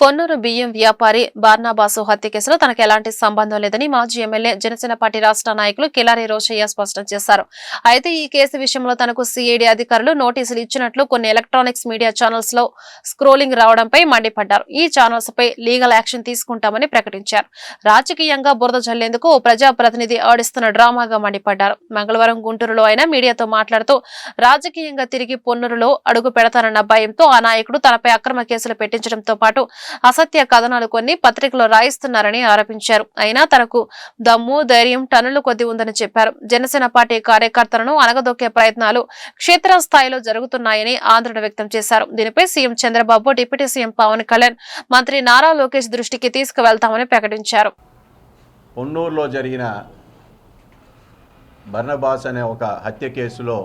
పొన్నూరు బియ్యం వ్యాపారి బార్నాబాసు హత్య కేసులో తనకు ఎలాంటి సంబంధం లేదని మాజీ ఎమ్మెల్యే జనసేన పార్టీ రాష్ట్ర నాయకులు కిలారి రోషయ్య స్పష్టం చేశారు. అయితే ఈ కేసు విషయంలో తనకు సిఐడి అధికారులు నోటీసులు ఇచ్చినట్లు కొన్ని ఎలక్ట్రానిక్స్ మీడియా ఛానల్స్లో స్క్రోలింగ్ రావడంపై మండిపడ్డారు. ఈ ఛానల్స్ పై లీగల్ యాక్షన్ తీసుకుంటామని ప్రకటించారు. రాజకీయంగా బురద జల్లేందుకు ప్రజాప్రతినిధి ఆడిస్తున్న డ్రామాగా మండిపడ్డారు. మంగళవారం గుంటూరులో ఆయన మీడియాతో మాట్లాడుతూ రాజకీయంగా తిరిగి పొన్నూరులో అడుగు పెడతానన్న భయంతో ఆ నాయకుడు తనపై అక్రమ కేసులు పెట్టించడంతో పాటు అసత్య కథనాలు కొన్ని పత్రికలో రాయిస్తున్నారని ఆరోపించారు. అయినా తనకు దమ్ము ధైర్యం టన్నులు కొద్ది ఉందని చెప్పారు. జనసేన పార్టీ కార్యకర్తలను అనగదొక్కే ప్రయత్నాలు క్షేత్రస్థాయిలో జరుగుతున్నాయని ఆందోళన వ్యక్తం చేశారు. దీనిపై CM Chandrababu deputy CM Pawan Kalyan మంత్రి నారా లోకేష్ దృష్టికి తీసుకువెళ్తామని ప్రకటించారు. పొన్నూరులో జరిగిన బర్నబాస్ అనే ఒక హత్య కేసులో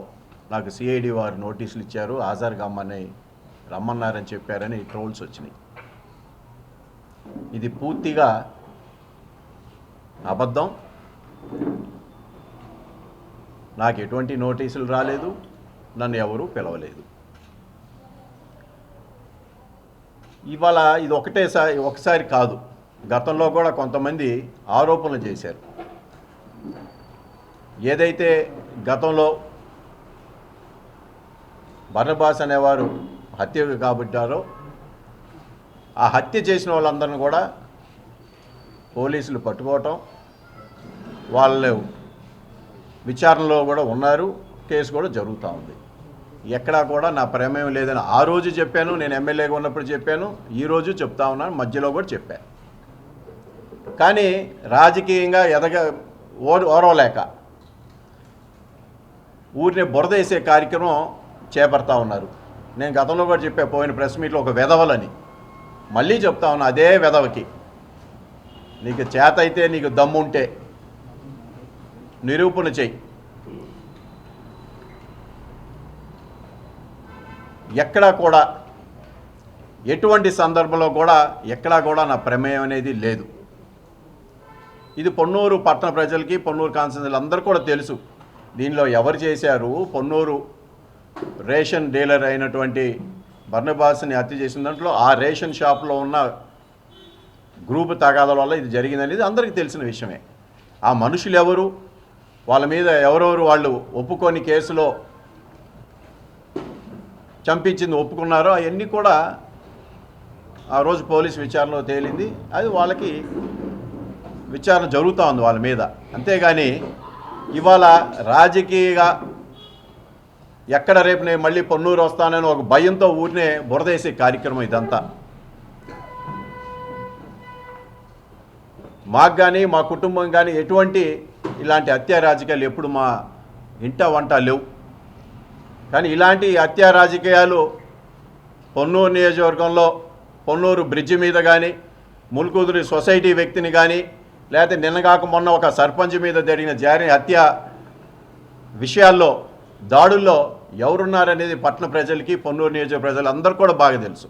నాకు సిఐడి వారు నోటీసులు ఇచ్చారు. హాజరు కమ్మని రమ్మన్నారని చెప్పారని ట్రోల్స్ వచ్చినాయి. ఇది పూర్తిగా అబద్ధం. నాకు ఎటువంటి నోటీసులు రాలేదు. నన్ను ఎవరూ పిలవలేదు. ఇవాళ ఇది ఒకటేసారి ఒకసారి కాదు. గతంలో కూడా కొంతమంది ఆరోపణలు చేశారు. ఏదైతే గతంలో బర్నబాస్ అనేవారు హత్యకు కాబట్టారో ఆ హత్య చేసిన వాళ్ళందరిని కూడా పోలీసులు పట్టుకోవటం వాళ్ళు విచారణలో కూడా ఉన్నారు కేసు కూడా జరుగుతూ ఉంది. ఎక్కడా కూడా నా ప్రమేయం లేదని ఆ రోజు చెప్పాను నేను ఎమ్మెల్యేగా ఉన్నప్పుడు చెప్పాను ఈ రోజు చెప్తా ఉన్నాను మధ్యలో కూడా చెప్పాను కానీ రాజకీయంగా ఎదగ ఓ- ఓరవలేక ఊరిని బురదేసే కార్యక్రమం చేపడతా ఉన్నారు. నేను గతంలో కూడా చెప్పా పోయిన ప్రెస్ మీట్లో ఒక వెధవలని. మళ్ళీ చెప్తా ఉన్నా అదే వెధవకి. నీకు చేత అయితే నీకు దమ్ముంటే నిరూపణ చెయ్యి. ఎక్కడా కూడా ఎటువంటి సందర్భంలో కూడా ఎక్కడా కూడా నా ప్రమేయం అనేది లేదు. ఇది పొన్నూరు పట్టణ ప్రజలకి పొన్నూరు కాన్సన్లు అందరూ కూడా తెలుసు. దీనిలో ఎవరు చేశారు? పొన్నూరు రేషన్ డీలర్ అయినటువంటి బర్నబాస్ని హత్య చేసిన దాంట్లో ఆ రేషన్ షాప్లో ఉన్న గ్రూప్ తగాదాల వల్ల ఇది జరిగిందనేది అందరికీ తెలిసిన విషయమే. ఆ మనుషులు ఎవరు? వాళ్ళ మీద ఎవరెవరు వాళ్ళు ఒప్పుకొని కేసులో చంపించింది ఒప్పుకున్నారో అవన్నీ కూడా ఆ రోజు పోలీస్ విచారణలో తేలింది. అది వాళ్ళకి విచారణ జరుగుతూ ఉంది వాళ్ళ మీద. అంతేగాని ఇవాళ రాజకీయగా ఎక్కడ రేపు నేను మళ్ళీ పొన్నూరు వస్తానని ఒక భయంతో ఊరినే బురదేసే కార్యక్రమం ఇదంతా. మాకు కానీ మా కుటుంబం కానీ ఎటువంటి ఇలాంటి హత్యా రాజకీయాలు ఎప్పుడు మా ఇంట వంట లేవు. కానీ ఇలాంటి హత్యా రాజకీయాలు పొన్నూరు నియోజకవర్గంలో పొన్నూరు బ్రిడ్జి మీద కానీ ముల్కూదురి సొసైటీ వ్యక్తిని కానీ లేకపోతే నిన్నగాక మొన్న ఒక సర్పంచ్ మీద జరిగిన జారి హత్య విషయాల్లో దాడుల్లో ఎవరున్నారనేది పట్టణ ప్రజలకి పొన్నూరు నియోజక ప్రజలందరూ కూడా బాగా తెలుసు.